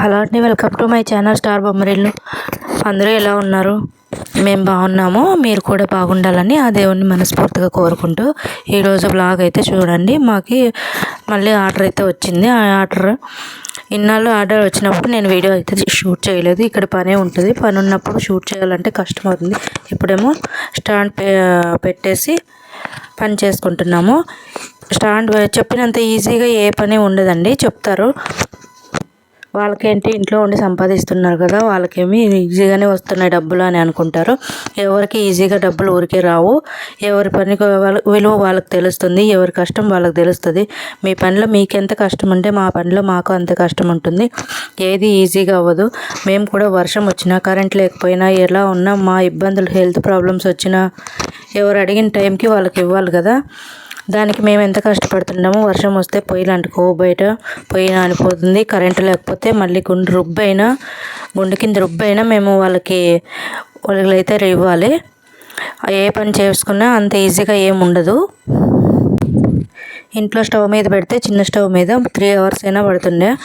Hello అండి welcome to my channel star Bommarillu. అందరూ ఎలా ఉన్నారు? మేము బాగున్నాము మీరు కూడా బాగుండాలని ఆ దేవుణ్ణి మనస్ఫూర్తిగా కోరుకుంటూ ఈరోజు బ్లాగ్ అయితే చూడండి. మాకు మళ్ళీ ఆర్డర్ అయితే వచ్చింది. ఆ ఆర్డర్ ఇన్నాళ్ళు ఆర్డర్ వచ్చినప్పుడు నేను వీడియో అయితే షూట్ చేయలేదు. ఇక్కడ పనే ఉంటుంది. పని ఉన్నప్పుడు షూట్ చేయాలంటే కష్టం అవుతుంది. ఇప్పుడేమో స్టాండ్ పెట్టేసి పని చేసుకుంటున్నాము. స్టాండ్ చెప్పినంత ఈజీగా ఏ పని ఉండదండి. చెప్తారు. వాళ్ళకేంటి? ఇంట్లో ఉండి సంపాదిస్తున్నారు కదా వాళ్ళకేమి ఈజీగానే వస్తున్నాయి డబ్బులు అని అనుకుంటారు. ఎవరికి ఈజీగా డబ్బులు ఊరికే రావు. ఎవరి పని విలువ వాళ్ళకి తెలుస్తుంది ఎవరి కష్టం వాళ్ళకి తెలుస్తుంది. మీ పనిలో మీకు ఎంత కష్టం ఉంటే మా పనిలో మాకు అంత కష్టం ఉంటుంది ఏది ఈజీగా అవ్వదు. మేము కూడా వర్షం వచ్చినా కరెంట్ లేకపోయినా ఎలా ఉన్నా మా ఇబ్బందులు హెల్త్ ప్రాబ్లమ్స్ వచ్చినా ఎవరు అడిగిన టైంకి వాళ్ళకి ఇవ్వాలి కదా. దానికి మేము ఎంత కష్టపడుతున్నామో వర్షం వస్తే పొయ్యిలు అంటుకో బయట పొయ్యి నానిపోతుంది కరెంటు లేకపోతే మళ్ళీ గుండు రుబ్బైనా గుండె కింద రుబ్బైనా మేము వాళ్ళకి వాళ్ళకైతే ఇవ్వాలి. ఏ పని చేసుకున్నా అంత ఈజీగా ఏమి ఉండదు. ఇంట్లో స్టవ్ మీద పెడితే చిన్న స్టవ్ మీద త్రీ అవర్స్ అయినా పడుతుండే.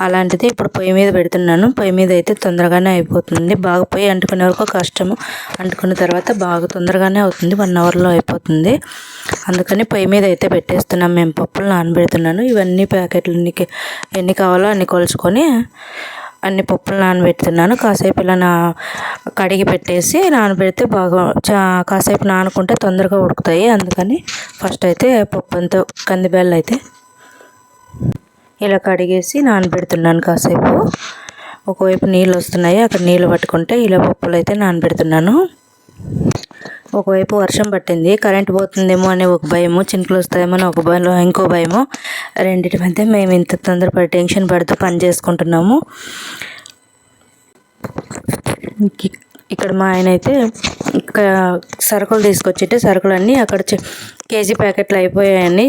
అలాంటిది ఇప్పుడు పొయ్యి మీద పెడుతున్నాను. పొయ్యి మీద అయితే తొందరగానే అయిపోతుంది. బాగా పొయ్యి అంటుకునే వరకు కష్టము అంటుకున్న తర్వాత బాగా తొందరగానే అవుతుంది. వన్ అవర్లో అయిపోతుంది. అందుకని పొయ్యి మీద అయితే పెట్టేస్తున్నాం. మేము పప్పులు నానబెడుతున్నాను. ఇవన్నీ ప్యాకెట్లు ఎన్ని కావాలో అన్ని కొలుచుకొని అన్ని పప్పులు నానబెడుతున్నాను. కాసేపు ఇలా నా కడిగి పెట్టేసి నానబెడితే బాగా చా కాసేపు నానుకుంటే తొందరగా ఉడుకుతాయి. అందుకని ఫస్ట్ అయితే పప్పు అంతా కందిబెల్లు అయితే ఇలా కడిగేసి నానబెడుతున్నాను కాసేపు. ఒకవైపు నీళ్ళు వస్తున్నాయి. అక్కడ నీళ్ళు పట్టుకుంటే ఇలా పప్పులు అయితే నానబెడుతున్నాను. ఒకవైపు వర్షం పట్టింది కరెంట్ పోతుందేమో అనే ఒక భయము చినుకులు వస్తాయేమో అని ఒక భయం ఇంకో భయము. రెండింటి మధ్య మేము ఇంత తొందరపడి టెన్షన్ పడుతూ పని చేసుకుంటున్నాము. ఇక్కడ మా ఆయన అయితే ఇక్కడ సరుకులు తీసుకొచ్చింటే సరుకులన్నీ అక్కడ కేజీ ప్యాకెట్లు అయిపోయాయని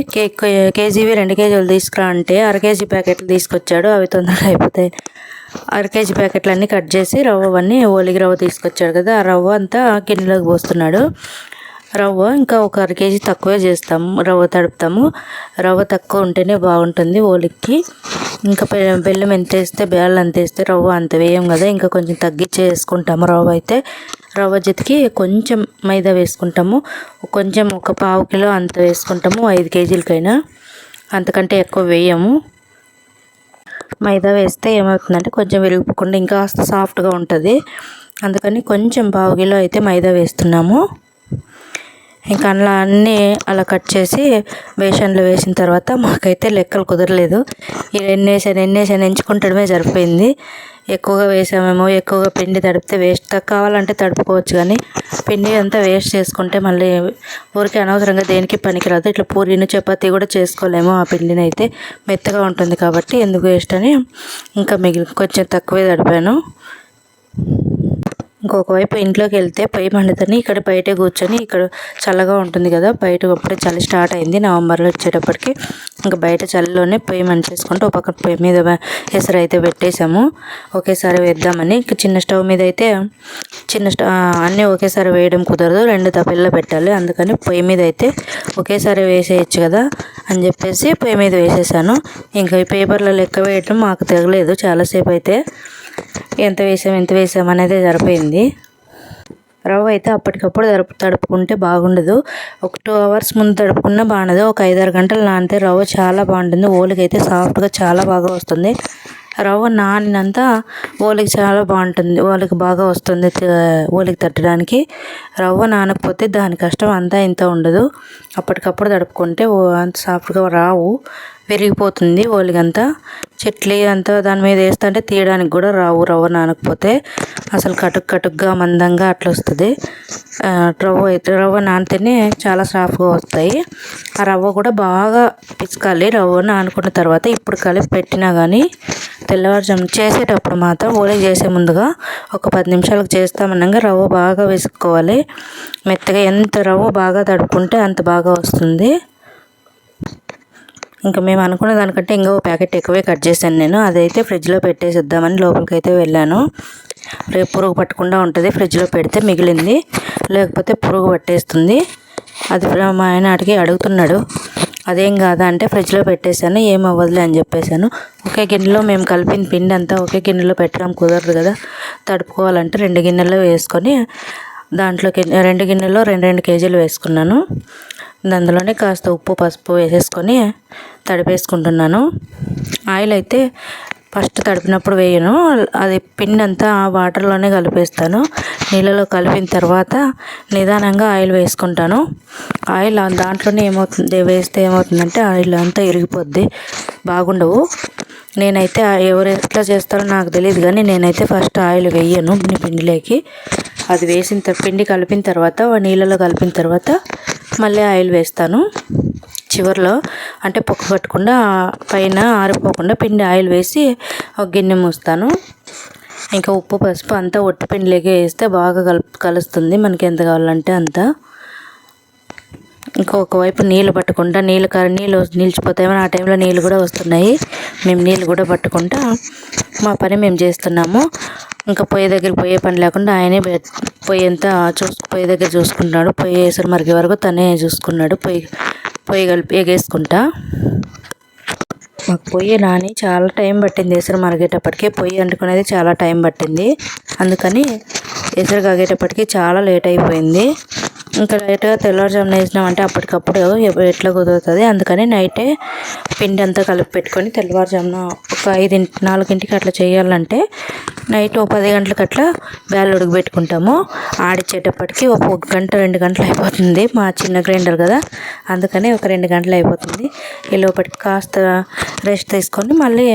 కేజీవి రెండు కేజీలు తీసుకురా అంటే అర కేజీ ప్యాకెట్లు తీసుకొచ్చాడు అవి తొందరగా అయిపోతాయి. అర కేజీ ప్యాకెట్లన్నీ కట్ చేసి రవ్వ అవన్నీ ఓలిగి రవ్వ తీసుకొచ్చాడు కదా ఆ రవ్వ అంతా గిన్నెలోకి పోస్తున్నాడు. రవ్వ ఇంకా ఒక అర కేజీ తక్కువే చేస్తాము రవ్వ తడుపుతాము. రవ్వ తక్కువ ఉంటేనే బాగుంటుంది ఓలికి ఇంకా బెల్లం ఎంత వేస్తే బెల్లం అంత వేస్తే రవ్వ అంత వేయం కదా ఇంకా కొంచెం తగ్గించి వేసుకుంటాము రవ్వ అయితే. రవ్వ జతికి కొంచెం మైదా వేసుకుంటాము కొంచెం ఒక పావు కిలో అంత వేసుకుంటాము ఐదు కేజీలకైనా. అంతకంటే ఎక్కువ వేయము. మైదా వేస్తే ఏమవుతుందంటే కొంచెం విరిగిపోకుండా ఇంకా సాఫ్ట్గా ఉంటుంది. అందుకని కొంచెం పావు కిలో అయితే మైదా వేస్తున్నాము. ఇంకా అలా అన్నీ అలా కట్ చేసి బేషన్లో వేసిన తర్వాత మాకైతే లెక్కలు కుదరలేదు. ఎన్నేసాను ఎన్నేసాను ఎంచుకుంటడమే సరిపోయింది. ఎక్కువగా వేసామేమో ఎక్కువగా పిండి తడిపితే వేస్ట్ కావాలంటే తడుపుకోవచ్చు కానీ పిండి అంతా వేస్ట్ చేసుకుంటే మళ్ళీ ఊరికే అనవసరంగా దేనికి పనికిరాదు. ఇట్లా పూరిని చపాతీ కూడా చేసుకోలేము ఆ పిండిని అయితే. మెత్తగా ఉంటుంది కాబట్టి ఎందుకు వేస్ట్ అని ఇంకా మిగిలి కొంచెం తక్కువే తడిపాను. ఇంకొక వైపు ఇంట్లోకి వెళ్తే పొయ్యి మండుతుంది ఇక్కడ బయటే కూర్చొని ఇక్కడ చల్లగా ఉంటుంది కదా బయట అప్పుడే చలి స్టార్ట్ అయింది నవంబర్లో వచ్చేటప్పటికి. ఇంకా బయట చలిలోనే పొయ్యి మంచేసుకుంటూ ఒక పొయ్యి మీద ఎసరు అయితే పెట్టేసాము ఒకేసారి వేద్దామని ఇంకా చిన్న స్టవ్ మీద అయితే చిన్న స్టవ్ అన్నీ ఒకేసారి వేయడం కుదరదు రెండు తప్పిల్లో పెట్టాలి. అందుకని పొయ్యి మీద అయితే ఒకేసారి వేసేయచ్చు కదా అని చెప్పేసి పొయ్యి మీద వేసేసాను. ఇంకా ఈ పేపర్లో లెక్క వేయటం మాకు తెగలేదు చాలాసేపు అయితే. ఎంత వేసాం ఎంత వేసాం అనేది సరిపోయింది. రవ్వ అయితే అప్పటికప్పుడు తడుపు తడుపుకుంటే బాగుండదు. ఒక టూ అవర్స్ ముందు తడుపుకున్నా బాగుండదు. ఒక ఐదారు గంటలు నానితే రవ్వ చాలా బాగుంటుంది. ఓలికి అయితే సాఫ్ట్గా చాలా బాగా వస్తుంది. రవ్వ నానినంత ఓలికి చాలా బాగుంటుంది. ఓలికి బాగా వస్తుంది ఓలికి తట్టడానికి. రవ్వ నానకపోతే దాని కష్టం అంతా ఇంత ఉండదు. అప్పటికప్పుడు తడుపుకుంటే అంత సాఫ్ట్గా రావు. విరిగిపోతుంది ఓలిగంతా. చెట్లు అంతా దాని మీద వేస్తుంటే తీయడానికి కూడా రావు రవ్వ నానకపోతే. అసలు కటుక్ కటుక్గా మందంగా అట్లా వస్తుంది. రవ్వ అయితే రవ్వ నానితేనే చాలా సాఫ్ట్గా వస్తాయి. ఆ రవ్వ కూడా బాగా పిచ్చుకాలి రవ్వ నానుకున్న తర్వాత ఇప్పుడు కలిపి పెట్టినా కానీ తెల్లవారుజాము చేసేటప్పుడు మాత్రం ఓలి చేసే ముందుగా ఒక పది నిమిషాలకు చేస్తామన్నాక రవ్వ బాగా వేసుకోవాలి. మెత్తగా ఎంత రవ్వ బాగా తడుపుకుంటే అంత బాగా వస్తుంది. ఇంకా మేము అనుకున్న దానికంటే ఇంకా ఒక ప్యాకెట్ ఎక్కువే కట్ చేశాను నేను. అదైతే ఫ్రిడ్జ్లో పెట్టేసిద్దామని లోపలికి అయితే వెళ్ళాను. రేపు పురుగు పట్టకుండా ఉంటుంది. ఫ్రిడ్జ్లో పెడితే మిగిలింది. లేకపోతే పురుగు పట్టేస్తుంది. అది మా ఆయన అడిగి అడుగుతున్నాడు. అదేం కాదా అంటే ఫ్రిడ్జ్లో పెట్టేశాను ఏం అవ్వదులే అని చెప్పేశాను. ఒకే గిన్నెలో మేము కలిపిన పిండి అంతా ఒకే గిన్నెలో పెట్టడం కుదరదు కదా. తడుపుకోవాలంటే రెండు గిన్నెలో వేసుకొని దాంట్లోకి రెండు గిన్నెలో రెండు రెండు కేజీలు వేసుకున్నాను. అందులోనే కాస్త ఉప్పు పసుపు వేసేసుకొని తడిపేసుకుంటున్నాను. ఆయిల్ అయితే ఫస్ట్ తడిపినప్పుడు వేయను. అది పిండి అంతా వాటర్లోనే కలిపేస్తాను. నీళ్ళలో కలిపిన తర్వాత నిదానంగా ఆయిల్ వేసుకుంటాను. ఆయిల్ దాంట్లోనే ఏమవుతుంది వేస్తే ఏమవుతుందంటే ఆయిల్ అంతా ఇరిగిపోద్ది బాగుండవు. నేనైతే ఎవరు ఎట్లా చేస్తారో నాకు తెలియదు కానీ నేనైతే ఫస్ట్ ఆయిల్ వేయను పిండిలోకి. అది వేసిన పిండి కలిపిన తర్వాత నీళ్ళలో కలిపిన తర్వాత మళ్ళీ ఆయిల్ వేస్తాను. చివరిలో అంటే పొక్క పట్టకుండా పైన ఆరిపోకుండా పిండి ఆయిల్ వేసి ఒక గిన్నె మూస్తాను. ఇంకా ఉప్పు పసుపు అంతా ఒట్టి పిండిలోకి వేస్తే బాగా కలుపు కలుస్తుంది. మనకి ఎంత కావాలంటే అంత. ఇంకా ఒకవైపు నీళ్ళు పట్టుకుంటా నీళ్ళు కర నీళ్ళు నిలిచిపోతాయని ఆ టైంలో నీళ్ళు కూడా వస్తున్నాయి. మేము నీళ్ళు కూడా పట్టుకుంటా మా పని మేము చేస్తున్నాము. ఇంకా పొయ్యి దగ్గర పోయే పని లేకుండా ఆయనే పొయ్యి అంతా చూసు పొయ్యి దగ్గర చూసుకుంటున్నాడు. పొయ్యి వేసరి మరిగే వరకు తనే చూసుకున్నాడు. పొయ్యి పొయ్యి కలిపి ఎగేసుకుంటా మాకు పొయ్యి నాని చాలా టైం పట్టింది ఎసరు మరిగేటప్పటికి. పొయ్యి అంటుకునేది చాలా టైం పట్టింది. అందుకని ఎసరు కాగేటప్పటికి చాలా లేట్ అయిపోయింది. ఇంకా లైట్గా తెల్లవారుజామున వేసినామంటే అప్పటికప్పుడు ఎట్లా కుదురుతుంది? అందుకని నైటే పిండి అంతా కలిపి పెట్టుకొని తెల్లవారుజామున ఒక ఐదింటి నాలుగింటికి అట్లా చేయాలంటే నైట్ ఓ పది గంటలకు అట్లా బ్యాల్ ఉడకబెట్టుకుంటాము ఆడిచ్చేటప్పటికి ఒక ఒక గంట రెండు గంటలు అయిపోతుంది. మా చిన్న గ్రైండర్ కదా అందుకని ఒక రెండు గంటలు అయిపోతుంది. ఈ లోపలికి కాస్త రెస్ట్ తీసుకొని మళ్ళీ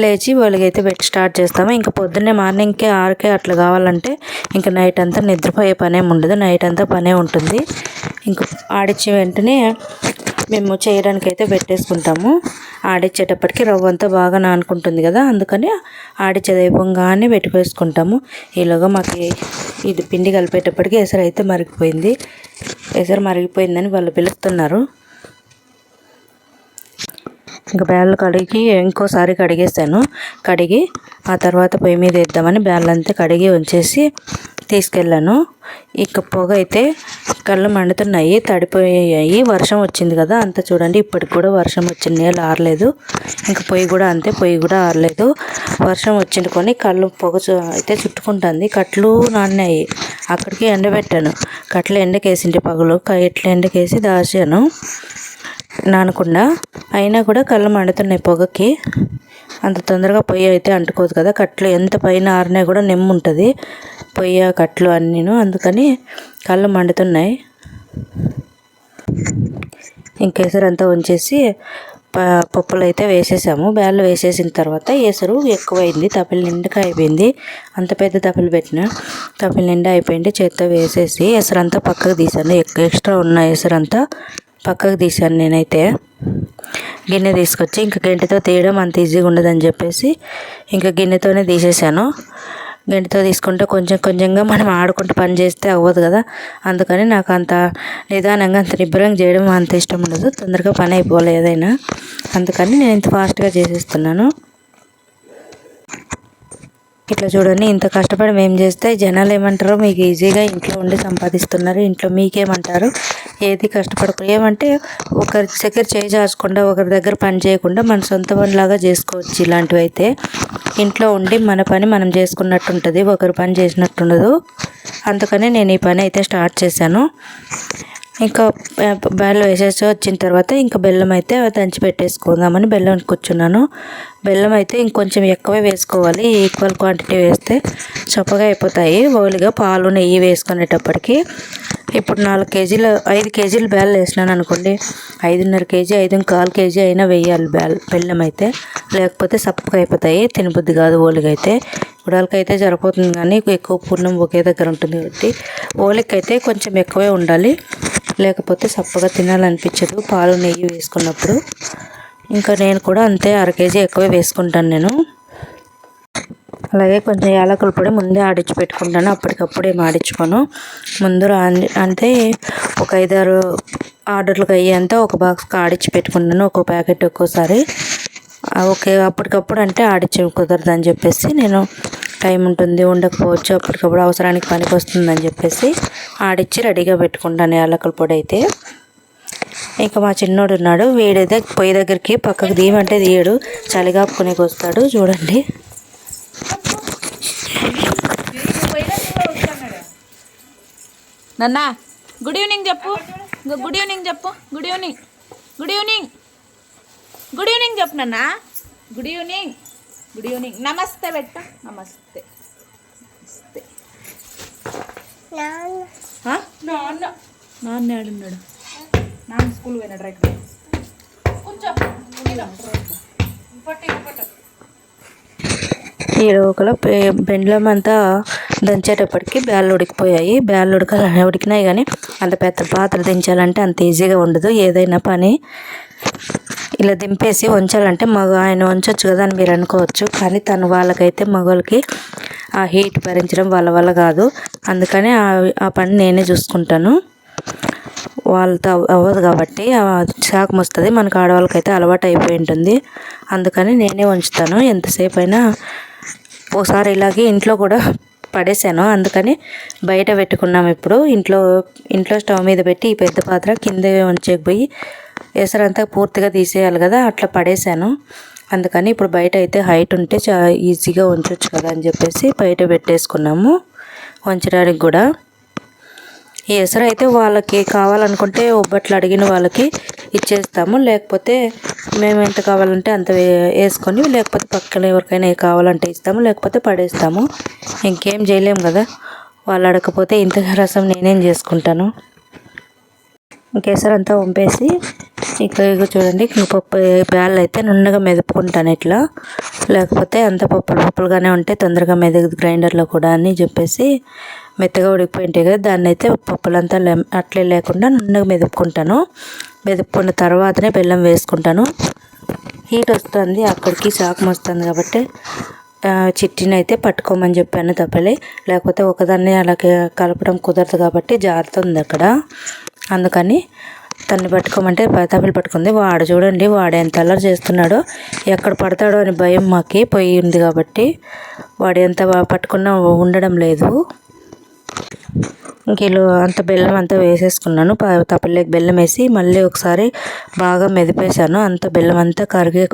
లేచి వాళ్ళకైతే పెట్టి స్టార్ట్ చేస్తాము. ఇంకా పొద్దున్నే మార్నింగ్కే ఆరుకే అట్లా కావాలంటే ఇంకా నైట్ అంతా నిద్రపోయే పనేం ఉండదు. నైట్ అంతా పనే ఉంటుంది. ఇంకా ఆడిచ్చే వెంటనే మేము చేయడానికి అయితే పెట్టేసుకుంటాము ఆడిచ్చేటప్పటికి రవ్వ అంతా బాగా నానుకుంటుంది కదా అందుకని ఆడిచ్చేది అయిపోగానే పెట్టుకేసుకుంటాము ఈలోగా మాకు ఇది పిండి కలిపేటప్పటికి ఎసరు అయితే మరిగిపోయింది. ఎసరు మరిగిపోయిందని వాళ్ళు పిలుస్తున్నారు. ఇంకా బ్యాళ్ళు కడిగి ఇంకోసారి కడిగేసాను కడిగి ఆ తర్వాత పొయ్యి మీద వేద్దామని బ్యాళ్ళంతా కడిగి ఉంచేసి తీసుకెళ్ళాను. ఇక పొగ అయితే కళ్ళు మండుతున్నాయి తడిపోయాయి. వర్షం వచ్చింది కదా అంత చూడండి. ఇప్పటికి కూడా వర్షం వచ్చింది నీళ్ళు ఆరలేదు. ఇంకా పొయ్యి కూడా అంతే పొయ్యి కూడా ఆరలేదు. వర్షం వచ్చింది కొని కళ్ళు పొగ అయితే చుట్టుకుంటుంది. కట్లు నాన్నాయి. అక్కడికి ఎండబెట్టాను. కట్లు ఎండకేసింటి పగులు. ఎట్ల ఎండకేసి దాచాను. నానకుండా అయినా కూడా కళ్ళు మండుతున్నాయి పొగకి. అంత తొందరగా పొయ్యి అయితే అంటుకోదు కదా కట్లు ఎంత పైన ఆరినా కూడా నిమ్మ ఉంటుంది. పొయ్యి కట్లు అన్నీను అందుకని కళ్ళు మండుతున్నాయి. ఇంకేసరంతా ఉంచేసి పప్పులు అయితే వేసేసాము. బ్యాళ్ళు వేసేసిన తర్వాత ఎసరు ఎక్కువైంది తపిలి నిండుగా అయిపోయింది. అంత పెద్ద తపిలి పెట్టిన తపిలి నిండా అయిపోయింది. చేత్తో వేసేసి ఎసరంతా పక్కకు తీసాను. ఎక్స్ట్రా ఉన్న ఎసరంతా పక్కకు తీసాను నేనైతే. గిన్నె తీసుకొచ్చి ఇంకా గంటతో తీయడం అంత ఈజీగా ఉండదని చెప్పేసి ఇంకా గిన్నెతోనే తీసేసాను గంటతో తీసుకుంటే కొంచెం కొంచెంగా మనం ఆడుకుంటూ పని చేస్తే అవ్వదు కదా. అందుకని నాకు అంత నిదానంగా అంత నిబ్బరంగా చేయడం అంత ఇష్టం ఉండదు. తొందరగా పని అయిపోవాలి ఏదైనా. అందుకని నేను ఇంత ఫాస్ట్గా చేసేస్తున్నాను. ఇట్లా చూడండి ఇంత కష్టపడి మేము చేస్తే జనాలు ఏమంటారో మీకు ఈజీగా ఇంట్లో ఉండి సంపాదిస్తున్నారు. ఇంట్లో మీకేమంటారు? ఏది కష్టపడకు ఏమంటే ఒకరి దగ్గర చేయి చాచకుండా ఒకరి దగ్గర పని చేయకుండా మన సొంత పనిలాగా చేసుకోవచ్చు ఇలాంటివి అయితే ఇంట్లో ఉండి మన పని మనం చేసుకున్నట్టు ఉంటుంది ఒకరు పని చేసినట్టు ఉండదు అందుకని నేను ఈ పని అయితే స్టార్ట్ చేశాను. ఇంకా బ్యాన్లో వేసేసి వచ్చిన తర్వాత ఇంకా బెల్లం అయితే దంచి పెట్టేసుకుందామని బెల్లం కూర్చున్నాను. బెల్లం అయితే ఇంకొంచెం ఎక్కువే వేసుకోవాలి. ఈక్వల్ క్వాంటిటీ వేస్తే చప్పగా అయిపోతాయి. ఓలిగా పాలు నెయ్యి వేసుకునేటప్పటికి. ఇప్పుడు నాలుగు కేజీలు ఐదు కేజీలు బ్యాల్ వేసినాను అనుకోండి. ఐదున్నర కేజీ ఐదు కాలు కేజీ అయినా వేయాలి బ్యాల్ బెల్లం అయితే. లేకపోతే సప్పగా అయిపోతాయి. తినబుద్ధి కాదు ఓలిగా అయితే. అయితే సరిపోతుంది కానీ ఎక్కువ పూర్ణం ఒకే దగ్గర ఉంటుంది కాబట్టి ఓలికి అయితే కొంచెం ఎక్కువే ఉండాలి. లేకపోతే సప్పగా తినాలనిపించదు. పాలు నెయ్యి వేసుకున్నప్పుడు. ఇంకా నేను కూడా అంతే అర కేజీ ఎక్కువే వేసుకుంటాను నేను. అలాగే కొంచెం యాలకులు పొడి ముందే ఆడించి పెట్టుకుంటాను. అప్పటికప్పుడు ఏం ఆడించుకోను ముందు అంటే ఒక ఐదారు ఆర్డర్లకు అయ్యేంత ఒక బాక్స్కి ఆడించి పెట్టుకుంటాను. ఒక ప్యాకెట్ ఒక్కోసారి. ఓకే అప్పటికప్పుడు అంటే ఆడించి కుదరదని చెప్పేసి నేను టైం ఉంటుంది ఉండకపోవచ్చు అప్పటికప్పుడు అవసరానికి పనికి వస్తుందని చెప్పేసి ఆడిచ్చి రెడీగా పెట్టుకుంటాను యాలకుల పొడి అయితే. ఇంకా మా చిన్నోడు ఉన్నాడు వీడైతే పొయ్యి దగ్గరికి పక్కకు తీయమంటే తీయడు చలిగాపుకునేకి వస్తాడు చూడండి. నాన్న గుడ్ ఈవినింగ్ చెప్పు. గుడ్ ఈవినింగ్ చెప్పు good evening good evening good evening చెప్పు నాన్న. Good evening. గుడ్ ఈవినింగ్ నమస్తే పెట్ట నమస్తే నమస్తే? నాన్న నాన్న ఏడున్నాడు నాన్న స్కూల్ పోయినాడు రైట్ కొంచెం పట్టు పట్టు. ఈ లోకల పె- బెండ్లం అంతా దంచేటప్పటికి బ్యాళ్ళు ఉడికిపోయాయి. బ్యాళ్ళు ఉడక ఉడికినాయి కానీ అంత పెద్ద పాత్ర దించాలంటే అంత ఈజీగా ఉండదు. ఏదైనా పని ఇలా దింపేసి ఉంచాలంటే మగ ఆయన ఉంచొచ్చు కదా అని మీరు అనుకోవచ్చు. కానీ తను వాళ్ళకైతే మగవాళ్ళకి ఆ హీట్ భరించడం వాళ్ళ వల్ల కాదు. అందుకని ఆ- ఆ పని నేనే చూసుకుంటాను. వాళ్ళతో అవ్వదు కాబట్టి ఆ శాఖం వస్తుంది మనకు ఆడవాళ్ళకైతే అలవాటు అయిపోయి ఉంటుంది. అందుకని నేనే ఉంచుతాను ఎంతసేపు అయినా ఒకసారి ఇలాగే ఇంట్లో కూడా పడేసాను. అందుకని బయట పెట్టుకున్నాం ఇప్పుడు. ఇంట్లో ఇంట్లో స్టవ్ మీద పెట్టి ఈ పెద్ద పాత్ర కింద ఉంచకపోయి ఎసరంతా పూర్తిగా తీసేయాలి కదా అట్లా పడేసాను. అందుకని ఇప్పుడు బయట అయితే హైట్ ఉంటే చా ఈజీగా ఉంచవచ్చు కదా అని చెప్పేసి బయట పెట్టేసుకున్నాము వంచడానికి కూడా. ఈ ఎసరు అయితే వాళ్ళకి కావాలనుకుంటే ఒబ్బట్లు అడిగిన వాళ్ళకి ఇచ్చేస్తాము. లేకపోతే మేము ఎంత కావాలంటే అంత వే- వేసుకొని లేకపోతే పక్కన ఎవరికైనా కావాలంటే ఇస్తాము. లేకపోతే పడేస్తాము. ఇంకేం చేయలేము కదా. వాళ్ళు అడగకపోతే ఇంత రసం నేనేం చేసుకుంటాను. కేసరి అంతా వంపేసి ఇక్కడ చూడండి పప్పు బ్యాళ్ళు అయితే నున్నగా మెదుపుకుంటాను ఇట్లా. లేకపోతే అంత పప్పులు పప్పులుగానే ఉంటే తొందరగా మెదగదు గ్రైండర్లో కూడా అని చెప్పేసి మెత్తగా ఉడికిపోయి ఉంటాయి కదా. దాన్ని అయితే పప్పులంతా అట్లే లేకుండా నున్నగా మెదుపుకుంటాను. మెదుపుకున్న తర్వాతనే బెల్లం వేసుకుంటాను. హీట్ వస్తుంది అక్కడికి శాఖం వస్తుంది కాబట్టి చిట్టిని అయితే పట్టుకోమని చెప్పాను తప్పలే. లేకపోతే ఒకదాన్ని అలాగే కలపడం కుదరదు కాబట్టి జారుతుంది అక్కడ. అందుకని తన్ని పట్టుకోమంటే తప్పలు పట్టుకుంది. వాడు చూడండి వాడు ఎంత అల్లరి చేస్తున్నాడో ఎక్కడ పడతాడో అని భయం మాకి పోయి ఉంది కాబట్టి వాడు ఎంత పట్టుకున్నా ఉండడం లేదు. కిలో అంత బెల్లం అంతా వేసేసుకున్నాను. ప- బెల్లం వేసి మళ్ళీ ఒకసారి బాగా మెదిపేశాను. అంత బెల్లం అంతా కరిగే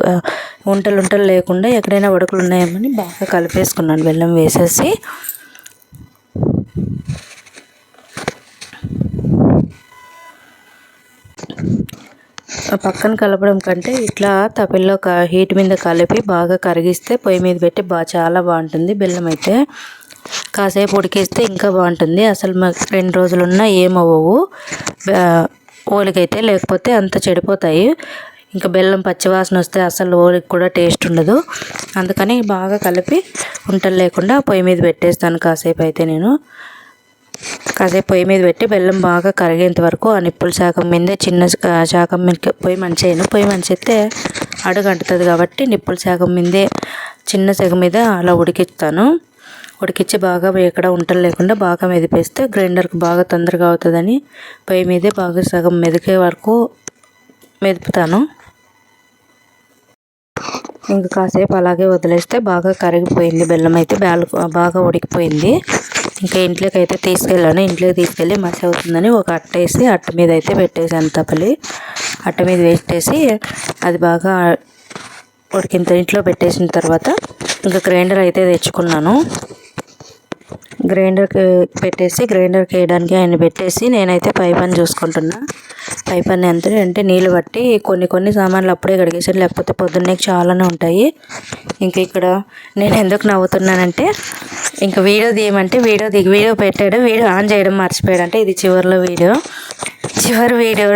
ఉంటలు ఉంటలు లేకుండా ఎక్కడైనా ఉడకలు ఉన్నాయేమని బాగా కలిపేసుకున్నాను. బెల్లం వేసేసి పక్కన కలపడం కంటే ఇట్లా తపిల్లో క హీట్ మీద కలిపి బాగా కరిగిస్తే పొయ్యి మీద పెట్టి బాగా చాలా బాగుంటుంది బెల్లం అయితే. కాసేపు ఉడికిస్తే ఇంకా బాగుంటుంది. అసలు మాకు రెండు రోజులున్నా ఏమవ్వవు ఓలికైతే లేకపోతే అంత చెడిపోతాయి. ఇంకా బెల్లం పచ్చివాసన వస్తే అసలు ఓలికి కూడా టేస్ట్ ఉండదు. అందుకని బాగా కలిపి ఉంటలు లేకుండా పొయ్యి మీద పెట్టేస్తాను కాసేపు అయితే నేను. కాసేపు పొయ్యి మీద పెట్టి బెల్లం బాగా కరిగేంత వరకు ఆ నిప్పుల శాఖం మీదే చిన్న శాఖం మీద పొయ్యి మంచేయను. పొయ్యి మంచితే అడుగు అంటుతుంది కాబట్టి నిప్పుల శాఖం మీదే చిన్న సెగ మీద అలా ఉడికిస్తాను. ఉడికిచ్చి బాగా ఎక్కడ ఉంటలు లేకుండా బాగా మెదిపేస్తే గ్రైండర్కి బాగా తొందరగా అవుతుందని పొయ్యి మీదే బాగా సగం మెదికే వరకు మెదుపుతాను. ఇంకా కాసేపు అలాగే వదిలేస్తే బాగా కరిగిపోయింది బెల్లం అయితే బ్యాల్ బాగా ఉడికిపోయింది. ఇంకా ఇంట్లోకి అయితే తీసుకెళ్ళాను. ఇంట్లోకి తీసుకెళ్ళి మసి అవుతుందని ఒక అట్ట వేసి అట్ట మీద అయితే పెట్టేసాను తప్పలి అట్ట మీద పెట్టేసి అది బాగా ఉడికింత ఇంట్లో పెట్టేసిన తర్వాత ఇంకా గ్రైండర్ అయితే తెచ్చుకున్నాను. గ్రైండర్కి పెట్టేసి గ్రైండర్కి వేయడానికి ఆయన పెట్టేసి నేనైతే పై పని చూసుకుంటున్నా. పై పని ఎంత అంటే నీళ్ళు పట్టి కొన్ని కొన్ని సామాన్లు అప్పుడే కడిగేసాను లేకపోతే పొద్దున్నే చాలానే ఉంటాయి. ఇంకా ఇక్కడ నేను ఎందుకు నవ్వుతున్నానంటే ఇంకా వీడియో తీయమంటే వీడియో దిగి వీడియో పెట్టాడు వీడియో ఆన్ చేయడం మర్చిపోయాడు. అంటే ఇది చివరిలో వీడియో. చివరి వీడియో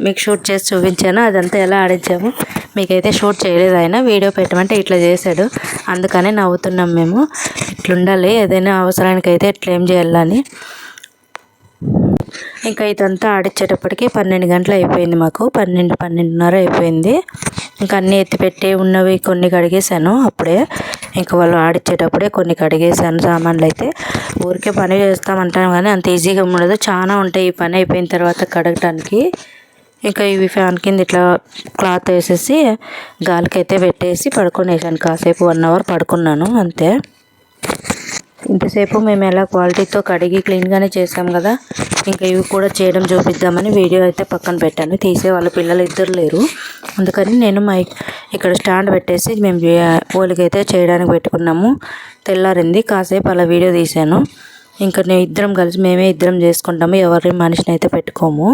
మీకు షూట్ చేసి చూపించాను. అదంతా ఎలా ఆడించాము? మీకైతే షూట్ చేయలేదు ఆయన వీడియో పెట్టమంటే ఇట్లా చేశాడు. అందుకనే నవ్వుతున్నాం మేము. ఇట్లుండాలి ఏదైనా అవసరానికి అయితే ఇట్లా ఏం చేయాలని. ఇంకా ఇదంతా ఆడిచ్చేటప్పటికి పన్నెండు గంటలు అయిపోయింది మాకు. పన్నెండు పన్నెండున్నర అయిపోయింది. ఇంకా అన్నీ ఎత్తిపెట్టి ఉన్నవి కొన్ని కడిగేశాను అప్పుడే. ఇంకా వాళ్ళు ఆడిచ్చేటప్పుడే కొన్ని కడిగేశాను సామాన్లు అయితే ఊరికే పని చేస్తామంటాను కానీ అంత ఈజీగా ఉండదు. చాలా ఉంటాయి ఈ పని అయిపోయిన తర్వాత కడగటానికి. ఇంకా ఇవి ఫ్యాన్ కింద ఇట్లా క్లాత్ వేసేసి గాలికి అయితే పెట్టేసి పడుకునేసాను కాసేపు వన్ అవర్ పడుకున్నాను అంతే. ఇంతసేపు మేము ఎలా క్వాలిటీతో కడిగి క్లీన్గానే చేసాం కదా ఇంకా ఇవి కూడా చేయడం చూపిద్దామని వీడియో అయితే పక్కన పెట్టాను. తీసే వాళ్ళ పిల్లలు ఇద్దరు లేరు. అందుకని నేను మా ఇక్కడ స్టాండ్ పెట్టేసి మేము ఓలికైతే చేయడానికి పెట్టుకున్నాము తెల్లారింది. కాసేపు అలా వీడియో తీశాను. ఇంకా నేను ఇద్దరం కలిసి మేమే ఇద్దరం చేసుకుంటాము. ఎవరి మనిషిని అయితే పెట్టుకోము.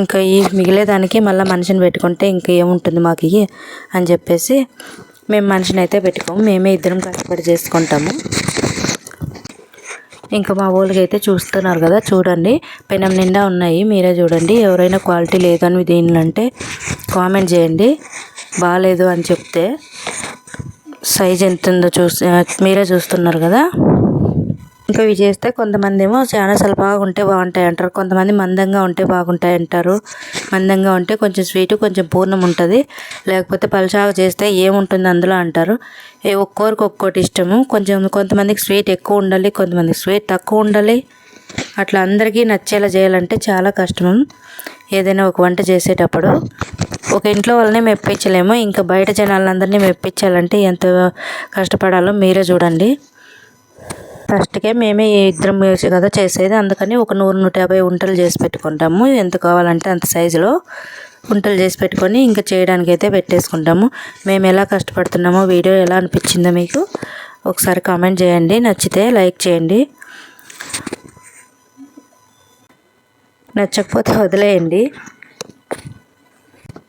ఇంకా ఈ మిగిలేదానికి మళ్ళీ మనిషిని పెట్టుకుంటే ఇంకా ఏముంటుంది మాకు ఇవి అని చెప్పేసి మేము మనిషిని అయితే పెట్టుకోము. మేమే ఇద్దరం కష్టపడి చేసుకుంటాము. ఇంకా మా ఊళ్ళకి అయితే చూస్తున్నారు కదా చూడండి. పెనం నిండా ఉన్నాయి మీరే చూడండి. ఎవరైనా క్వాలిటీ లేదని దీనిలంటే కామెంట్ చేయండి. బాగాలేదు అని చెప్తే సైజ్ ఎంత ఉందో చూసి మీరే చూస్తున్నారు కదా. ఇంకా ఇవి చేస్తే కొంతమంది ఏమో చాలా సలపాగా ఉంటే బాగుంటాయి అంటారు. కొంతమంది మందంగా ఉంటే బాగుంటాయి అంటారు. మందంగా ఉంటే కొంచెం స్వీట్ కొంచెం పూర్ణం ఉంటుంది. లేకపోతే పలుసాగు చేస్తే ఏముంటుంది అందులో అంటారు. ఒక్కొరికి ఒక్కోటి ఇష్టము. కొంచెం కొంతమందికి స్వీట్ ఎక్కువ ఉండాలి కొంతమందికి స్వీట్ తక్కువ ఉండాలి. అట్లా అందరికీ నచ్చేలా చేయాలంటే చాలా కష్టం. ఏదైనా ఒక వంట చేసేటప్పుడు ఒక ఇంట్లో వాళ్ళని మెప్పించలేము. ఇంకా బయట జనాలందరినీ మెప్పించాలంటే ఎంత కష్టపడాలో మీరే చూడండి. ఫస్ట్కే మేమే ఇద్దరం కదా చేసేది. అందుకని ఒక నూరు నూట యాభై వంటలు చేసి పెట్టుకుంటాము. ఎంత కావాలంటే అంత సైజులో వంటలు చేసి పెట్టుకొని ఇంకా చేయడానికి అయితే పెట్టేసుకుంటాము. మేము ఎలా కష్టపడుతున్నామో వీడియో ఎలా అనిపించిందో మీకు ఒకసారి కామెంట్ చేయండి. నచ్చితే లైక్ చేయండి. నచ్చకపోతే వదిలేయండి.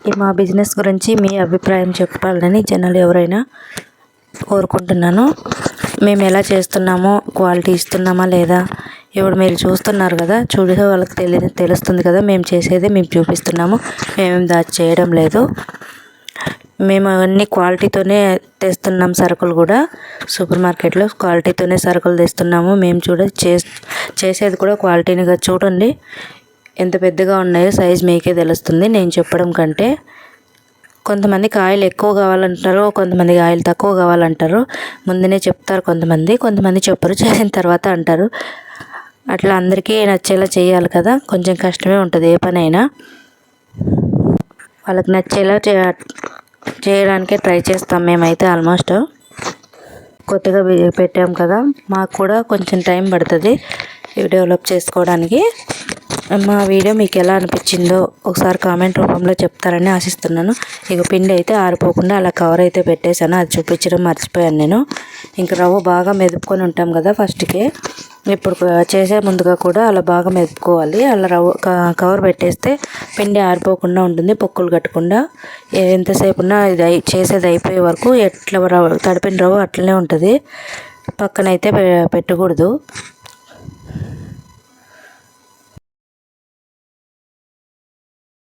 ఈ మా బిజినెస్ గురించి మీ అభిప్రాయం చెప్పాలని జనాలు ఎవరైనా కోరుకుంటున్నాను. మేము ఎలా చేస్తున్నామో క్వాలిటీ ఇస్తున్నామా లేదా ఇప్పుడు మీరు చూస్తున్నారు కదా చూడే వాళ్ళకి తెలి తెలుస్తుంది కదా మేము చేసేదే మేము చూపిస్తున్నాము మేమేం దాచి చేయడం లేదు. మేము అవన్నీ క్వాలిటీతోనే తెస్తున్నాం సరుకులు కూడా సూపర్ మార్కెట్లో క్వాలిటీతోనే సరుకులు తెస్తున్నాము మేము చూడ చేసేది కూడా క్వాలిటీనిగా చూడండి ఎంత పెద్దగా ఉన్నాయో సైజ్ మీకే తెలుస్తుంది నేను చెప్పడం కంటే. కొంతమంది కాయలు ఎక్కువ కావాలంటారు కొంతమంది కాయలు తక్కువ కావాలంటారు. ముందునే చెప్తారు కొంతమంది కొంతమంది చెప్పరు చేసిన తర్వాత అంటారు. అట్లా అందరికీ నచ్చేలా చేయాలి కదా కొంచెం కష్టమే ఉంటుంది ఏ పనైనా. వాళ్ళకి నచ్చేలా చేయడానికే ట్రై చేస్తాం మేమైతే ఆల్మోస్ట్. కొత్తగా పెట్టాం కదా మాకు కూడా కొంచెం టైం పడుతుంది డెవలప్ చేసుకోవడానికి. మా వీడియో మీకు ఎలా అనిపించిందో ఒకసారి కామెంట్ రూపంలో చెప్తారని ఆశిస్తున్నాను. ఇక పిండి అయితే ఆరిపోకుండా అలా కవర్ అయితే పెట్టేశాను. అది చూపించడం మర్చిపోయాను నేను. ఇంక రవ్వ బాగా మెదుపుకొని ఉంటాం కదా ఫస్ట్కే. ఇప్పుడు చేసే ముందుగా కూడా అలా బాగా మెదుపుకోవాలి. అలా రవ్వ కవర్ పెట్టేస్తే పిండి ఆరిపోకుండా ఉంటుంది పొక్కులు కట్టకుండా. ఎంతసేపు ఉన్నా ఇది చేసేది అయిపోయే వరకు ఎట్లా రవ్వ తడిపిన రవ్వ అట్లనే ఉంటుంది. పక్కనైతే పెట్టకూడదు.